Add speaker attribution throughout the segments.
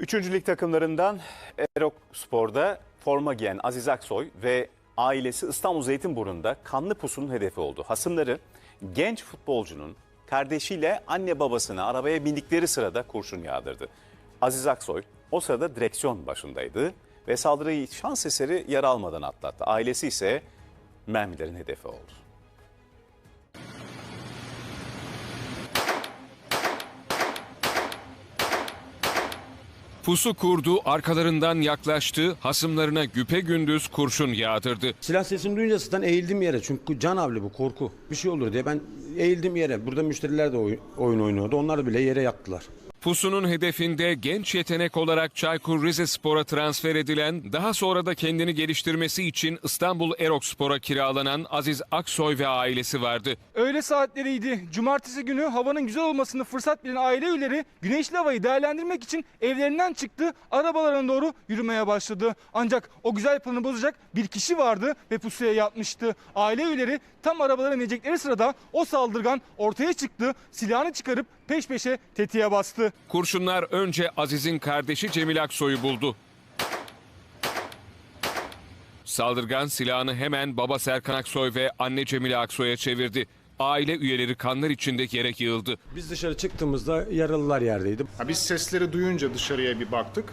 Speaker 1: Üçüncü lig takımlarından Erok Spor'da forma giyen Aziz Aksoy ve ailesi İstanbul Zeytinburnu'nda kanlı pusunun hedefi oldu. Hasımları genç futbolcunun kardeşiyle anne babasına arabaya bindikleri sırada kurşun yağdırdı. Aziz Aksoy o sırada direksiyon başındaydı ve saldırıyı şans eseri yara almadan atlattı. Ailesi ise mermilerin hedefi oldu.
Speaker 2: Pusu kurdu, arkalarından yaklaştı, hasımlarına güpe gündüz kurşun yağdırdı.
Speaker 3: Silah sesini duyunca zaten eğildim yere. Çünkü can avli bu korku. Bir şey olur diye ben eğildim yere. Burada müşteriler de oy- oyun oynuyordu. Onlar bile yere yattılar.
Speaker 2: Pusunun hedefinde genç yetenek olarak Çaykur Rizespor'a transfer edilen, daha sonra da kendini geliştirmesi için İstanbul Erokspor'a kiralanan Aziz Aksoy ve ailesi vardı.
Speaker 4: Öğle saatleriydi. Cumartesi günü havanın güzel olmasını fırsat bilen aile üyeleri güneşli havayı değerlendirmek için evlerinden çıktı, arabalarına doğru yürümeye başladı. Ancak o güzel planı bozacak bir kişi vardı ve pusuya yatmıştı. Aile üyeleri tam arabalara inecekleri sırada o saldırgan ortaya çıktı, silahını çıkarıp peş peşe tetiğe bastı.
Speaker 2: Kurşunlar önce Aziz'in kardeşi Cemil Aksoy'u buldu. Saldırgan silahını hemen baba Serkan Aksoy ve anne Cemile Aksoy'a çevirdi. Aile üyeleri kanlar içinde yere yığıldı.
Speaker 3: Biz dışarı çıktığımızda yaralılar yerdeydi.
Speaker 5: Ha, Biz sesleri duyunca dışarıya bir baktık.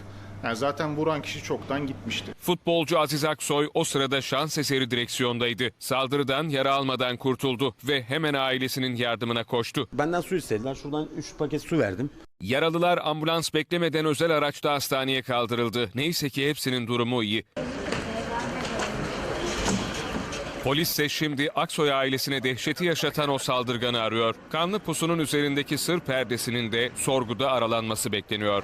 Speaker 5: Yani zaten vuran kişi çoktan gitmişti.
Speaker 2: Futbolcu Aziz Aksoy o sırada şans eseri direksiyondaydı. Saldırıdan yara almadan kurtuldu ve hemen ailesinin yardımına koştu.
Speaker 3: Benden su istediler. Şuradan 3 paket su verdim.
Speaker 2: Yaralılar ambulans beklemeden özel araçta hastaneye kaldırıldı. Neyse ki hepsinin durumu iyi. Polis ise şimdi Aksoy ailesine dehşeti yaşatan o saldırganı arıyor. Kanlı pusunun üzerindeki sır perdesinin de sorguda aralanması bekleniyor.